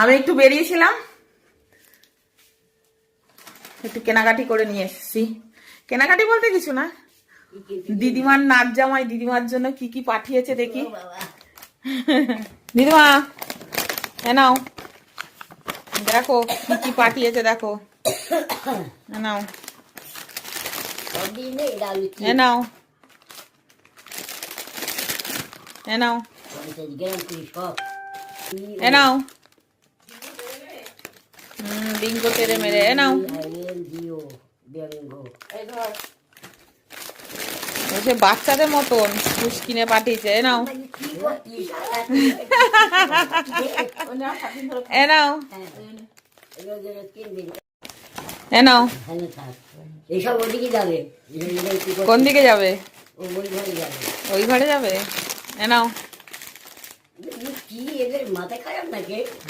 আমি একটু বেরিয়েছিলাম। একটু কেনাকাটি করে নিয়ে এসেছি। কেনাকাটি বলতে কিছু না। দিদিমার নাচ জামাই দিদিমার জন্য কি কি পাঠিয়েছে দেখি। দিদিমা নাও। দেখো, কি কি পাঠিয়েছে দেখো। এ নাও। সবদিন নেই ডালু এ নাও। বিঙ্গো তেরে মেরে এ নাও বলছে বাচ্চাদের মতন কিনে পাঠিয়েছে এ নাও কি করছিস এ? কোন দিকে যাবে ওই ঘরে যাবে এ নাও কি এদের মাথা খারাপ নাকি